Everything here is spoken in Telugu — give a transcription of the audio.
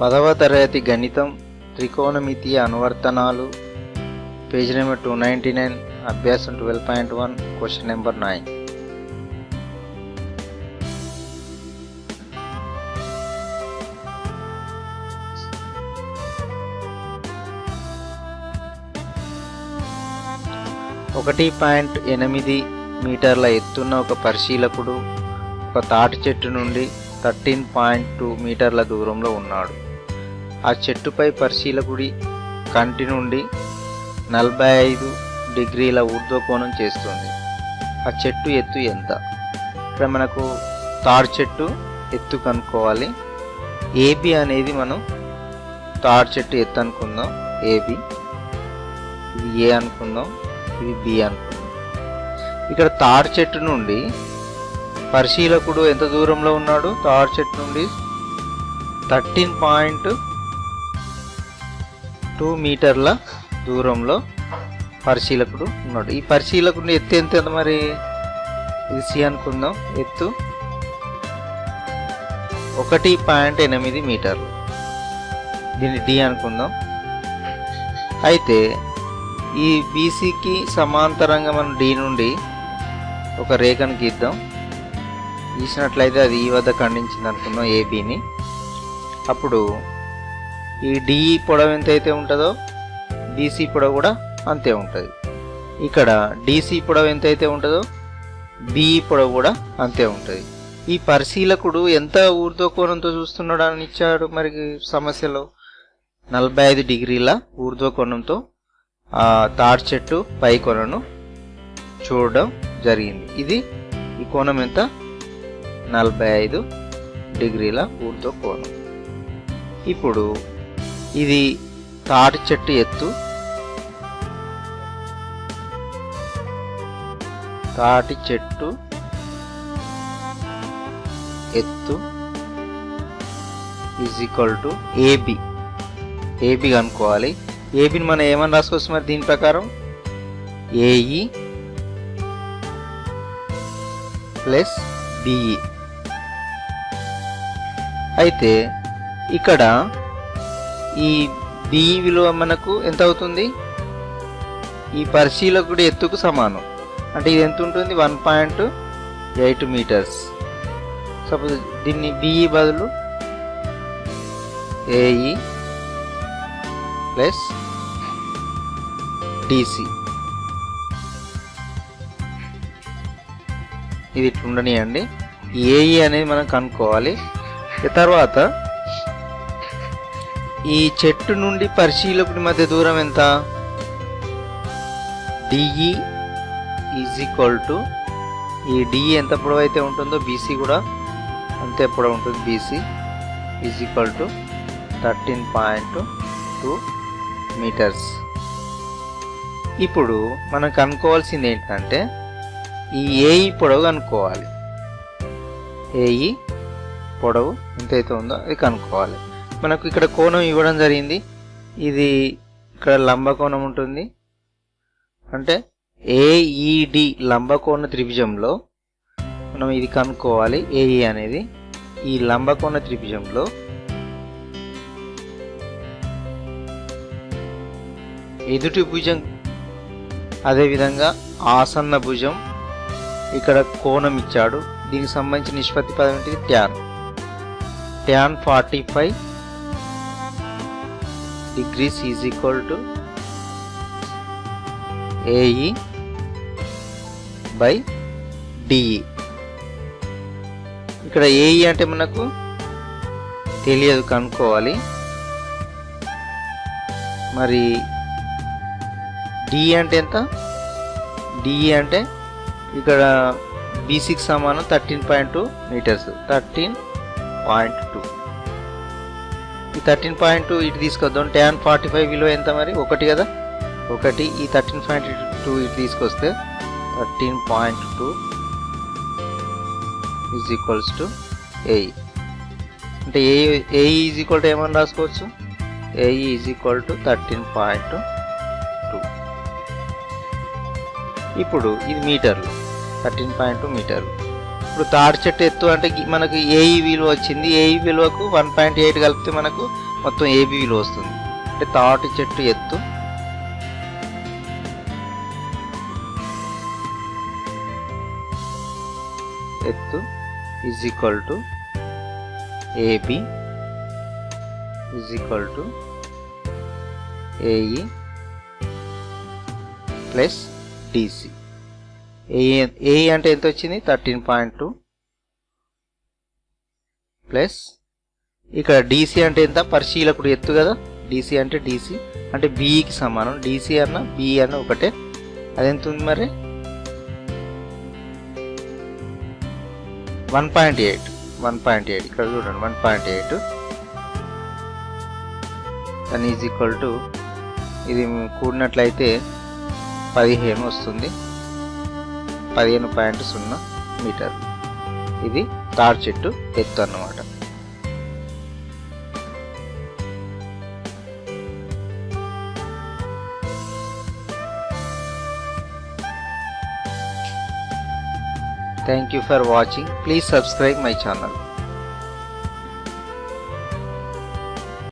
పదవ తరగతి గణితం త్రికోణమితి అనువర్తనాలు page number two ninety nine అభ్యాసం twelve point one question number nine ఒకటి పాయింట్ ఎనిమిది మీటర్ల ఎత్తున్న ఒక పరిశీలకుడు ఒక తాటి చెట్టు నుండి థర్టీన్ పాయింట్ టూ మీటర్ల దూరంలో ఉన్నాడు. ఆ చెట్టుపై పరిశీలకుడి కంటి నుండి నలభై ఐదు డిగ్రీల ఊర్ధ్వకోణం చేస్తుంది. ఆ చెట్టు ఎత్తు ఎంత? ఇక్కడ మనకు తాడు చెట్టు ఎత్తు కనుక్కోవాలి. ఏబి అనేది మనం తాడు చెట్టు ఎత్తు అనుకుందాం. ఏబి. ఇది ఏ అనుకుందాం. ఇది బి అనుకుందాం. ఇక్కడ తాడు చెట్టు నుండి పరిశీలకుడు ఎంత దూరంలో ఉన్నాడు? తాడు చెట్టు నుండి థర్టీన్ పాయింట్ టూ మీటర్ల దూరంలో పరిశీలకుడు ఉన్నాడు. ఈ పరిశీలకుడిని ఎత్తు ఎంత మరి? ఇది సి అనుకుందాం. ఎత్తు ఒకటి పాయింట్ ఎనిమిది మీటర్లు. దీన్ని డి అనుకుందాం. అయితే ఈ బీసీకి సమాంతరంగా మనం డి నుండి ఒక రేఖను గీద్దాం. గీసినట్లయితే అది ఈ వద్ద ఖండించింది అనుకుందాం ఏబీని. అప్పుడు ఈ డిఈ పొడవు ఎంత అయితే ఉంటుందో బీసీ పొడవు కూడా అంతే ఉంటుంది. ఇక్కడ డీసీ పొడవు ఎంత అయితే ఉంటుందో బిఈ పొడవు కూడా అంతే ఉంటుంది. ఈ పరిశీలకుడు ఎంత ఊర్ధ్వ కోణంతో చూస్తున్నాడు అని ఇచ్చాడు మరి సమస్యలో? నలభై ఐదు డిగ్రీల ఊర్ధ్వ కోణంతో ఆ తాడు చెట్టు పై కొనను చూడడం జరిగింది. ఇది ఈ కోణం ఎంత? నలభై ఐదు డిగ్రీల ఊర్ధ్వ కోణం. ఇప్పుడు ఇది తాటి చెట్టు ఎత్తు. తాటి చెట్టు ఎత్తు is equal to AB AB అనుకోవాలి ఏబిని మనం ఏమని రాసుకోవచ్చు మరి దీని ప్రకారం? ఏఈ ప్లస్ బిఈ అయితే ఇక్కడ ఈ బిఈ విలువ మనకు ఎంత అవుతుంది ఈ పరిశీలకుడి ఎత్తుకు సమానం. అంటే ఇది ఎంత ఉంటుంది one point eight metres. Suppose దీన్ని బిఈ బదులు ఏఈ ప్లస్ డిసి ఇది ఇట్లుండనియండి. ఏఈ అనేది మనం కనుక్కోవాలి. తర్వాత ఈ చెట్టు నుండి పరిశీలకుడి మధ్య దూరం ఎంత? డిఈ ఈజ్ ఈక్వల్ టు ఈ డిఈ e ఎంత పొడవు అయితే ఉంటుందో బీసీ కూడా అంతే పొడవు ఉంటుంది BC is equal to thirteen point two metres ఇప్పుడు మనం కనుక్కోవాల్సింది ఏంటంటే ఈ ఏఈ పొడవు కనుక్కోవాలి. ఏఈ పొడవు ఎంతైతే ఉందో అది కనుక్కోవాలి. మనకు ఇక్కడ కోణం ఇవ్వడం జరిగింది. ఇది ఇక్కడ లంబకోణం ఉంటుంది. అంటే ఏఈడి లంబకోణ త్రిభుజంలో మనం ఇది కనుక్కోవాలి. ఏఈ అనేది ఈ లంబకోణ త్రిభుజంలో ఎదుటి భుజం అదేవిధంగా ఆసన్న భుజం ఇక్కడ కోణం ఇచ్చాడు. దీనికి సంబంధించిన నిష్పత్తి పదం ఏంటిది? Tan tan forty five degrees is equal to AE by DE ఇక్కడ ఏఈ అంటే మనకు తెలియదు కనుక్కోవాలి. మరి డిఈ అంటే ఎంత? డిఈ అంటే ఇక్కడ బీసీకి సమానం thirteen point two metres thirteen point ఈ థర్టీన్ పాయింట్ టూ ఇటు తీసుకొద్దాం. ట్యాన్ ఫార్టీ ఫైవ్ విలువ ఎంత మరి? ఒకటి కదా? ఒకటి. ఈ థర్టీన్ పాయింట్ టూ ఇటు తీసుకొస్తే thirteen point two is equals to A అంటే A A is equal to ఏమని రాసుకోవచ్చు? A is equal to thirteen point two. ఇప్పుడు ఇది మీటర్లు. థర్టీన్ పాయింట్ టూ మీటర్లు. ఇప్పుడు తాడి చెట్టు ఎత్తు అంటే మనకు ఏఈ విలువ వచ్చింది? ఏఈ విలువకు వన్ పాయింట్ ఎయిట్ కలిపితే మనకు మొత్తం ఏబీ విలువ వస్తుంది? అంటే తాటి చెట్టు ఎత్తు. ఎత్తు is equal to AB is equal to AE plus DC AE AE అంటే ఎంత వచ్చింది థర్టీన్ పాయింట్ టూ. ప్లస్ ఇక్కడ డీసీ అంటే ఎంత? పరిశీలకుడు ఎత్తు కదా? డీసీ అంటే డీసీ అంటే బీఈకి సమానం. డీసీ అన్న బీఈ అన్న ఒకటే. అదెంత ఉంది మరి? One point eight. One point eight. ఇక్కడ చూడండి వన్ పాయింట్ ఎయిట్. దాని ఈజ్ ఈక్వల్ టు ఇది కూడినట్లయితే పదిహేను వస్తుంది. పదిహేను పాయింట్ సున్నా మీటర్. ఇది తాడ్ చెట్టు ఎత్తు అన్నమాట. Thank you for watching please subscribe my channel